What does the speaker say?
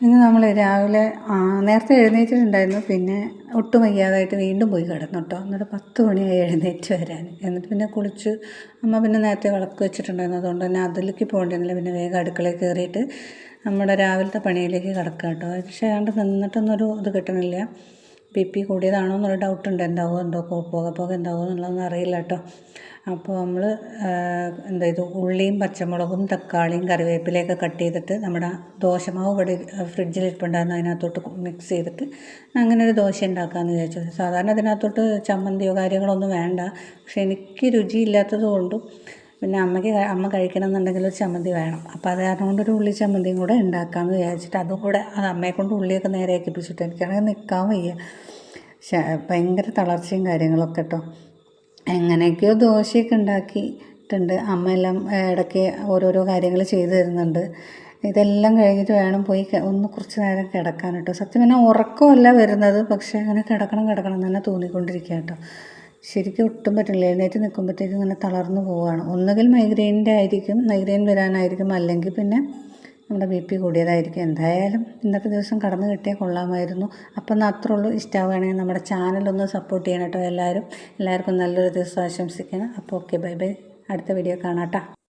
ഇന്ന് നമ്മൾ രാവിലെ നേരത്തെ എഴുന്നേറ്റിട്ടുണ്ടായിരുന്നു. പിന്നെ ഒട്ടും വയ്യാതായിട്ട് വീണ്ടും പോയി കിടന്നു കേട്ടോ എന്നിട്ട് പത്ത് മണിയായി എഴുന്നേറ്റ് വരാൻ. എന്നിട്ട് പിന്നെ കുളിച്ച് അമ്മ പിന്നെ നേരത്തെ വിളക്ക് വെച്ചിട്ടുണ്ടായിരുന്നു. അതുകൊണ്ട് തന്നെ അതിലേക്ക് പോകേണ്ടിയിരുന്നില്ല. പിന്നെ വേഗം അടുക്കളയിൽ കയറിയിട്ട് നമ്മുടെ രാവിലത്തെ പണിയിലേക്ക് കിടക്കാം കേട്ടോ പക്ഷേ ഏതാണ്ട് നിന്നിട്ടൊന്നൊരു ഇത് കിട്ടണില്ല. ബി പി കൂടിയതാണോ എന്നൊരു ഡൗട്ട് ഉണ്ട്. എന്താവോ എന്തോ പോക പോക എന്താവോ എന്നുള്ളതൊന്നും അറിയില്ല കേട്ടോ. അപ്പോൾ നമ്മൾ എന്താ ഇത് ഉള്ളിയും പച്ചമുളകും തക്കാളിയും കറിവേപ്പിലയൊക്കെ കട്ട് ചെയ്തിട്ട് നമ്മുടെ ദോശമാവ് ഇവിടെ ഫ്രിഡ്ജിൽ ഇരിപ്പുണ്ടായിരുന്നു. അതിനകത്തോട്ട് മിക്സ് ചെയ്തിട്ട് അങ്ങനെ ഒരു ദോശ ഉണ്ടാക്കാമെന്ന് വിചാരിച്ചു. സാധാരണ അതിനകത്തോട്ട് ചമ്മന്തിയോ കാര്യങ്ങളൊന്നും വേണ്ട. പക്ഷേ എനിക്ക് രുചിയില്ലാത്തത് കൊണ്ടും പിന്നെ അമ്മയ്ക്ക് അമ്മ കഴിക്കണം എന്നുണ്ടെങ്കിൽ ഒരു ചമ്മന്തി വേണം. അപ്പോൾ അത് കാരണം കൊണ്ട് ഒരു ഉള്ളി ചമ്മന്തിയും കൂടെ ഉണ്ടാക്കാമെന്ന് വിചാരിച്ചിട്ട് അതും കൂടെ അത് അമ്മയെ കൊണ്ട് ഉള്ളിയൊക്കെ നേരെ ഏൽപ്പിച്ചിട്ട് എനിക്കാണെങ്കിൽ നിൽക്കാൻ വയ്യ. ഭയങ്കര തളർച്ചയും കാര്യങ്ങളൊക്കെ കേട്ടോ എങ്ങനെയൊക്കെയോ ദോശയൊക്കെ ഉണ്ടാക്കിയിട്ടുണ്ട്. അമ്മ എല്ലാം ഇടയ്ക്ക് ഓരോരോ കാര്യങ്ങൾ ചെയ്തു തരുന്നുണ്ട്. ഇതെല്ലാം കഴിഞ്ഞിട്ട് വേണം പോയി ഒന്ന് കുറച്ച് നേരം കിടക്കാൻ കേട്ടോ സത്യം പറഞ്ഞാൽ ഉറക്കമല്ല വരുന്നത്. പക്ഷേ അങ്ങനെ കിടക്കണം കിടക്കണം തന്നെ തോന്നിക്കൊണ്ടിരിക്കുക കേട്ടോ ശരിക്കും ഒട്ടും പറ്റില്ല. എഴുന്നേറ്റ് നിൽക്കുമ്പോഴത്തേക്കും ഇങ്ങനെ തളർന്നു പോവുകയാണ്. ഒന്നുകിൽ മൈഗ്രെയിന്റെ ആയിരിക്കും മൈഗ്രെയിൻ വരാനായിരിക്കും അല്ലെങ്കിൽ പിന്നെ നമ്മുടെ ബി പി കൂടിയതായിരിക്കും. എന്തായാലും ഇന്നത്തെ ദിവസം കടന്നു കിട്ടിയാൽ കൊള്ളാമായിരുന്നു. അപ്പം എന്നാൽ അത്രേ ഉള്ളൂ. ഇഷ്ടമാവുകയാണെങ്കിൽ നമ്മുടെ ചാനലൊന്ന് സപ്പോർട്ട് ചെയ്യണം കേട്ടോ എല്ലാവരും. എല്ലാവർക്കും നല്ലൊരു ദിവസം ആശംസിക്കണം. അപ്പോൾ ഓക്കെ ബൈ ബൈ അടുത്ത വീഡിയോ കാണാം കേട്ടോ.